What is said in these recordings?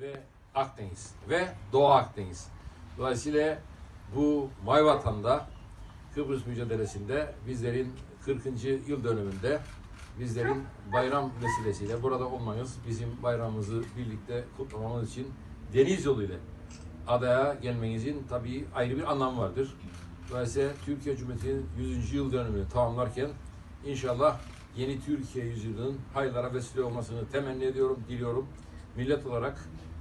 ve Akdeniz ve Doğu Akdeniz. Dolayısıyla bu Mayvatan'da Kıbrıs mücadelesinde bizlerin 40. yıl dönümünde bizlerin bayram vesilesiyle burada olmanız bizim bayramımızı birlikte kutlamamız için deniz yoluyla adaya gelmenizin tabii ayrı bir anlamı vardır. Dolayısıyla Türkiye Cumhuriyeti'nin 100. yıl dönümünü tamamlarken inşallah yeni Türkiye yüzyılının hayırlara vesile olmasını temenni ediyorum, diliyorum. Millet olarak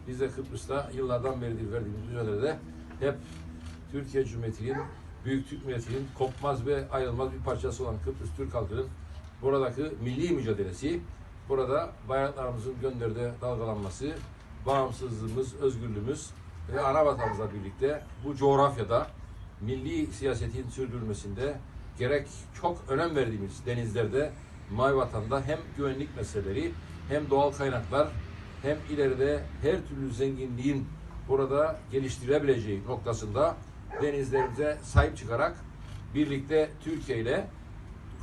biz de Kıbrıs'ta yıllardan beridir verdiğimiz mücadelede hep Türkiye Cumhuriyeti'nin, Büyük Türk Milleti'nin kopmaz ve ayrılmaz bir parçası olan Kıbrıs Türk halkının buradaki milli mücadelesi, burada bayraklarımızın gönderde dalgalanması, bağımsızlığımız, özgürlüğümüz ve ana vatanımızla birlikte bu coğrafyada milli siyasetin sürdürülmesinde gerek çok önem verdiğimiz denizlerde Mayvatan'da hem güvenlik meseleleri hem doğal kaynaklar hem ileride her türlü zenginliğin burada geliştirilebileceği noktasında denizlerimize sahip çıkarak birlikte Türkiye ile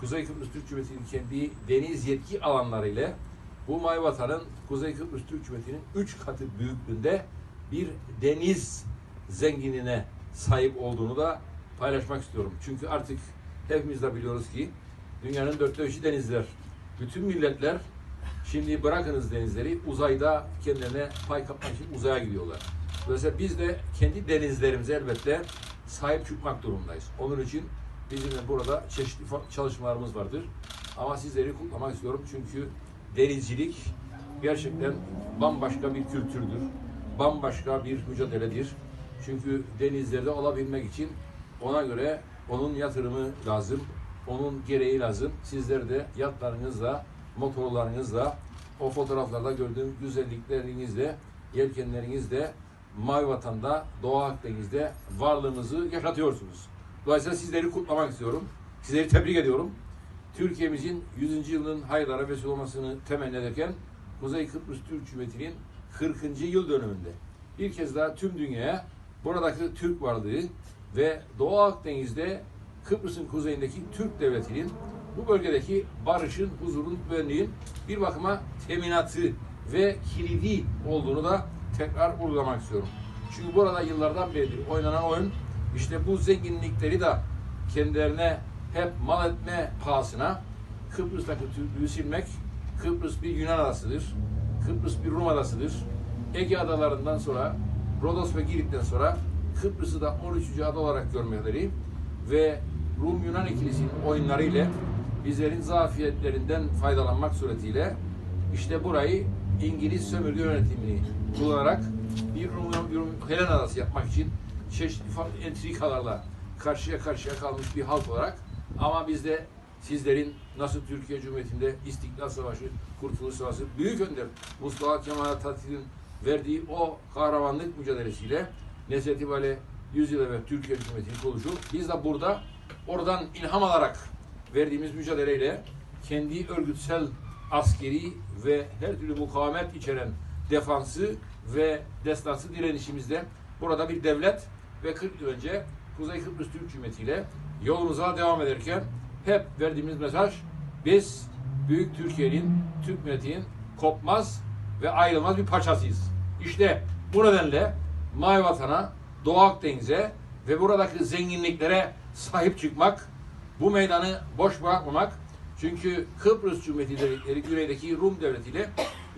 Kuzey Kıbrıs Türk Cumhuriyeti'nin kendi deniz yetki alanları ile bu Mayvatan'ın Kuzey Kıbrıs Türk Cumhuriyeti'nin üç katı büyüklüğünde bir deniz zenginliğine sahip olduğunu da paylaşmak istiyorum. Çünkü artık hepimiz de biliyoruz ki dünyanın dörtte üçü denizler. Bütün milletler şimdi bırakınız denizleri uzayda kendilerine pay kapmak için uzaya gidiyorlar. Dolayısıyla biz de kendi denizlerimize elbette sahip çıkmak durumundayız. Onun için bizim de burada çeşitli çalışmalarımız vardır. Ama sizleri kutlamak istiyorum çünkü denizcilik gerçekten bambaşka bir kültürdür. Bambaşka bir mücadeledir. Çünkü denizlerde olabilmek için ona göre onun yatırımı lazım. Onun gereği lazım. Sizler de yatlarınızla, motorlarınızla, o fotoğraflarda gördüğüm güzelliklerinizle, yelkenlerinizle Mavi Vatan'da, Doğu Akdeniz'de varlığınızı yaşatıyorsunuz. Dolayısıyla sizleri kutlamak istiyorum. Sizleri tebrik ediyorum. Türkiye'mizin 100. yılının hayırlara vesile olmasını temenni ederken Kuzey Kıbrıs Türk Cumhuriyeti'nin 40. yıl dönümünde bir kez daha tüm dünyaya buradaki Türk varlığı ve Doğu Akdeniz'de Kıbrıs'ın kuzeyindeki Türk devletinin bu bölgedeki barışın, huzurun, güvenliğin bir bakıma teminatı ve kilidi olduğunu da tekrar vurgulamak istiyorum. Çünkü burada yıllardan beri oynanan oyun işte bu zenginlikleri de kendilerine hep mal etme pahasına Kıbrıs'taki Türklüğü silmek, Kıbrıs bir Yunan adasıdır, Kıbrıs bir Rum adasıdır. Ege adalarından sonra, Rodos ve Girit'ten sonra Kıbrıs'ı da 13. ada olarak görmeleri ve Rum-Yunan ikilisinin oyunları ile bizlerin zafiyetlerinden faydalanmak suretiyle işte burayı İngiliz sömürge yönetimini kullanarak bir Rum, Rum Helen adası yapmak için çeşitli entrikalarla karşıya karşıya kalmış bir halk olarak ama biz de sizlerin nasıl Türkiye Cumhuriyeti'nde İstiklal Savaşı, Kurtuluş Savaşı, Büyük Önder Mustafa Kemal Atatürk'ün verdiği o kahramanlık mücadelesiyle nesli itibariyle 100 yıl evvel Türkiye Cumhuriyeti'nin kuruluşu. Biz de burada oradan ilham alarak verdiğimiz mücadeleyle kendi örgütsel askeri ve her türlü mukavemet içeren defansı ve destansı direnişimizde burada bir devlet ve 40 yıl önce Kuzey Kıbrıs Türk Cumhuriyeti ile yolumuza devam ederken hep verdiğimiz mesaj biz Büyük Türkiye'nin, Türk milletinin kopmaz ve ayrılmaz bir parçasıyız. İşte bu nedenle Mavi Vatan'a, Doğu Akdeniz'e ve buradaki zenginliklere sahip çıkmak, bu meydanı boş bırakmamak, çünkü Kıbrıs Cumhuriyeti güneydeki Rum devletiyle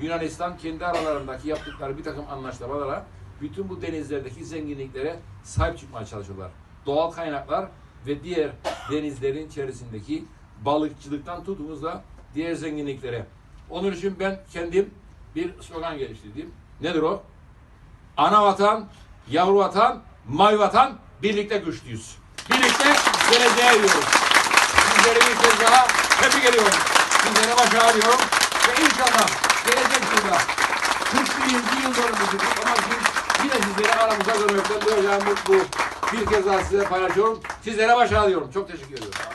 Yunanistan kendi aralarındaki yaptıkları bir takım anlaşmalara bütün bu denizlerdeki zenginliklere sahip çıkmaya çalışıyorlar. Doğal kaynaklar ve diğer denizlerin içerisindeki balıkçılıktan tutunuz da diğer zenginliklere. Onun için ben kendim bir slogan geliştirdim. Nedir o? Ana vatan, yavru vatan, mavi vatan birlikte güçlüyüz. Birlikte geleceğe gidiyoruz. Sizleri bir kez daha tebrik ediyorum. Sizlere başarı diliyorum. Ve inşallah gelecek yılda 41. yıl dönümümüzü kutlamak için yine sizleri aramıza görmekten duyacağım mutlu bir kez daha size paylaşıyorum. Sizlere başarı diliyorum. Çok teşekkür ediyorum.